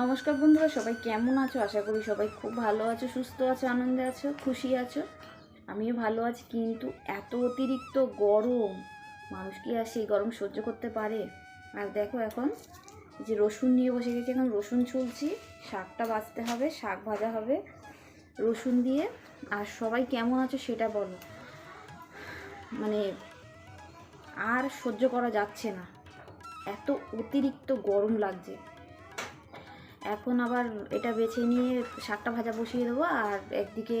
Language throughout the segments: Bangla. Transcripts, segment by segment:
নমস্কার বন্ধুরা, সবাই কেমন আছো? আশা করি সবাই খুব ভালো আছো, সুস্থ আছো, আনন্দে আছো, খুশি আছো। আমিও ভালো আছি, কিন্তু এত অতিরিক্ত গরম, মানুষ কি আর সেই গরম সহ্য করতে পারে? আর দেখো এখন যে রসুন নিয়ে বসে গেছি, এখন রসুন ছুলছি, শাকটা বাছতে হবে, শাক ভাজা হবে, রসুন দিয়ে। আর সবাই কেমন আছো সেটা বলো। মানে আর সহ্য করা যাচ্ছে না। এত অতিরিক্ত গরম লাগছে। এখন আবার এটা বেছে নিয়ে শাকটা ভাজা বসিয়ে দেবো আর একদিকে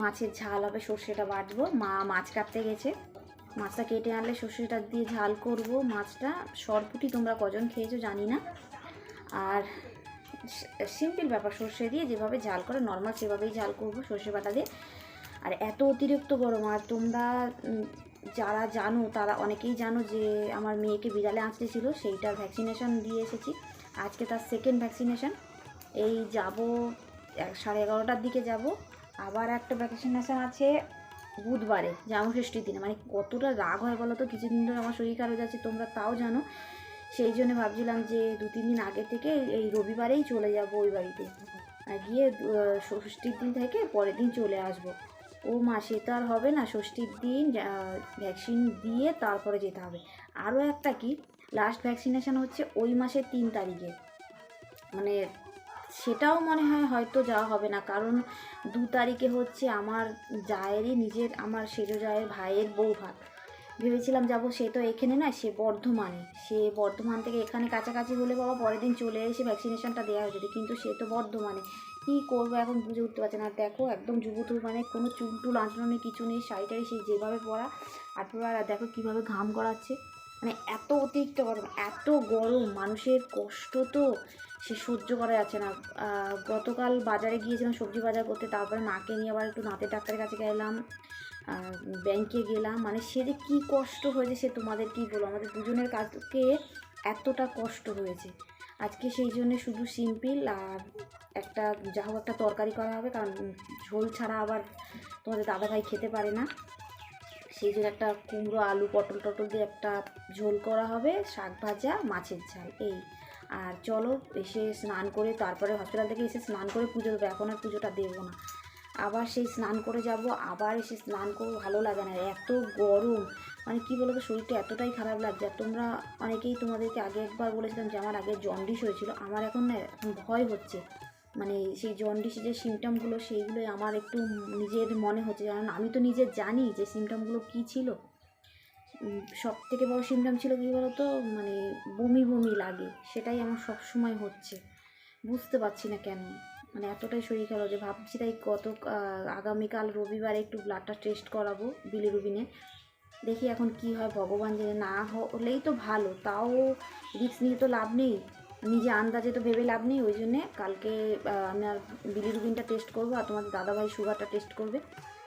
মাছের ঝাল হবে, সর্ষেটা বাটবো। মা মাছ কাটতে গেছে। মাছটা কেটে আনলে সর্ষেটা দিয়ে ঝাল করব মাছটা। সরপুটি তোমরা কজন খেয়েছো জানি না। আর সিম্পল ব্যাপার, সর্ষে দিয়ে যেভাবে ঝাল করে, নর্মাল সেভাবেই ঝাল করব সর্ষে বাটা দিয়ে। আর এত অতিরিক্ত গরম, আর তোমরা যারা জানো, তারা অনেকেই জানো যে আমার মেয়েকে বিড়ালে আঁচড়ে ছিল সেইটার ভ্যাকসিনেশন দিয়ে এসেছি। আজকে তার সেকেন্ড ভ্যাকসিনেশন এই যাব এক, সাড়ে এগারোটার দিকে যাব। আবার একটা ভ্যাকসিনেশন আছে বুধবারে জামষষ্ঠীর দিনে। মানে কতটা রাগ হয় বলো তো? কিছুদিন ধরে আমার শরীর খারাপ যাচ্ছে, তোমরা তাও জানো। সেই জন্য ভাবছিলাম যে দু, তিন দিন আগে থেকে এই রবিবারেই চলে যাব ওই বাড়িতে। গিয়ে ষষ্ঠীর দিন থেকে পরের দিন চলে আসব। ও মাসে তো আর হবে না, ষষ্ঠীর দিন ভ্যাকসিন দিয়ে তারপরে যেতে হবে। আরও একটা কি লাস্ট ভ্যাকসিনেশন হচ্ছে ওই মাসের তিন তারিখে। মানে সেটাও মনে হয় হয়তো যাওয়া হবে না, কারণ দু তারিখে হচ্ছে আমার জায়েরই নিজের, আমার সেজো জায়ের ভাইয়ের বউ ভাত ভেবেছিলাম যাব, সে তো এখানে না সে বর্ধমানে। সে বর্ধমান থেকে এখানে কাছাকাছি হলে বাবা পরের দিন চলে এসে ভ্যাকসিনেশনটা দেওয়া হয়ে যেত কিন্তু সে তো বর্ধমানে। কী করব? এখন বুঝে উঠতে পারছে না। দেখো, একদম যুবতুর মানে কোনো চুল টুল আঁচড়ো নেই, কিছু নেই শাড়িটাই সেই যেভাবে পরা। আর পুরো, আর দেখো কীভাবে ঘাম করাচ্ছে মানে এত অতিরিক্ত গরম, এত গরম, মানুষের কষ্ট তো সে সহ্য করা যাচ্ছে না। গতকাল বাজারে গিয়েছিলাম সবজি বাজার করতে, তারপরে মাকে নিয়ে আবার একটু দাঁতের ডাক্তারের কাছে গেলাম ব্যাংকে গেলাম। মানে সে যে কী কষ্ট হয়েছে সে তোমাদের কী বলো। আমাদের দুজনের কাজকে এতটা কষ্ট হয়েছে। আজকে সেই জন্য শুধু সিম্পল আর একটা যা হোক একটা তরকারি করা হবে, কারণ ঝোল ছাড়া আবার তোমাদের দাদাভাই খেতে পারে না। সেই জন্য একটা কুমড়ো, আলু, পটল টটল দিয়ে একটা ঝোল করা হবে, শাক ভাজা, মাছের ঝাল, এই। আর চলো এসে স্নান করে তারপরে হসপিটাল থেকে এসে স্নান করে পুজো দেবো, এখন আর পুজোটা দেবো না। আবার সেই স্নান করে যাব, আবার এসে স্নান করব, ভালো লাগে না, এত গরম। মানে কী বলব, শরীরটা এতটাই খারাপ লাগছে। আর তোমরা অনেকেই তোমাদেরকে আগে একবার বলেছিলাম যে আমার আগে জন্ডিস হয়েছিল। আমার এখন না ভয় হচ্ছে। মানে সেই জন্ডিসের যে সিমটমগুলো সেইগুলোই আমার একটু নিজের মনে হচ্ছে। কারণ আমি তো নিজে জানি যে সিমটমগুলো কী ছিল। সব থেকে বড় সিমটম ছিল কী বলতো? মানে বমি বমি লাগে। সেটাই আমার সব সময় হচ্ছে। বুঝতে পারছি না কেন। মানে এতটাই শরীর খারাপ যে ভাবছি তাই গত আগামীকাল রবিবারে একটু ব্লাডটা টেস্ট করাবো বিলিরুবিনে দেখি এখন কি হয়, ভগবান জানে না হলেই তো ভালো, তাও রিস্ক নিয়ে তো লাভ নেই, নিজে আন্দাজে তো ভেবে লাভ নেই, ওই জন্যে কালকে আমি আর বিলিরুবিনটা টেস্ট করব আর তোমাদের দাদাভাই সুগারটা টেস্ট করবে।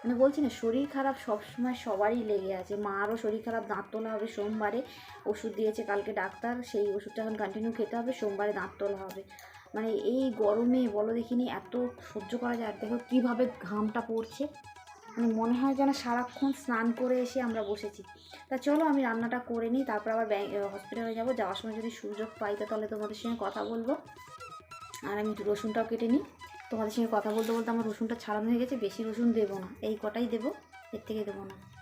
মানে বলছি না, শরীর খারাপ সবসময় সবারই লেগে আছে মারও শরীর খারাপ, দাঁত তোলা হবে সোমবারে, ওষুধ দিয়েছে কালকে ডাক্তার, সেই ওষুধটা এখন কন্টিনিউ খেতে হবে, সোমবারে দাঁত তোলা হবে। মানে এই গরমে বলো দেখিনি, এত সহ্য করা যায় দেখো কীভাবে ঘামটা পড়ছে। মানে মনে হয় যেন সারাক্ষণ স্নান করে এসে আমরা বসেছি। তা চলো আমি রান্নাটা করে নিই, তারপর আবার হসপিটালে যাব। যাওয়ার সময় যদি সুযোগ পাই তাহলে তোমাদের সঙ্গে কথা বলব। আর আমি রসুনটাও কেটে নিই। তোমাদের সঙ্গে কথা বলতে বলতে আমার রসুনটা ছাড়ানো হয়ে গেছে, বেশি রসুন দেবো না। এই কটাই দেবো, এর থেকে দেবো না।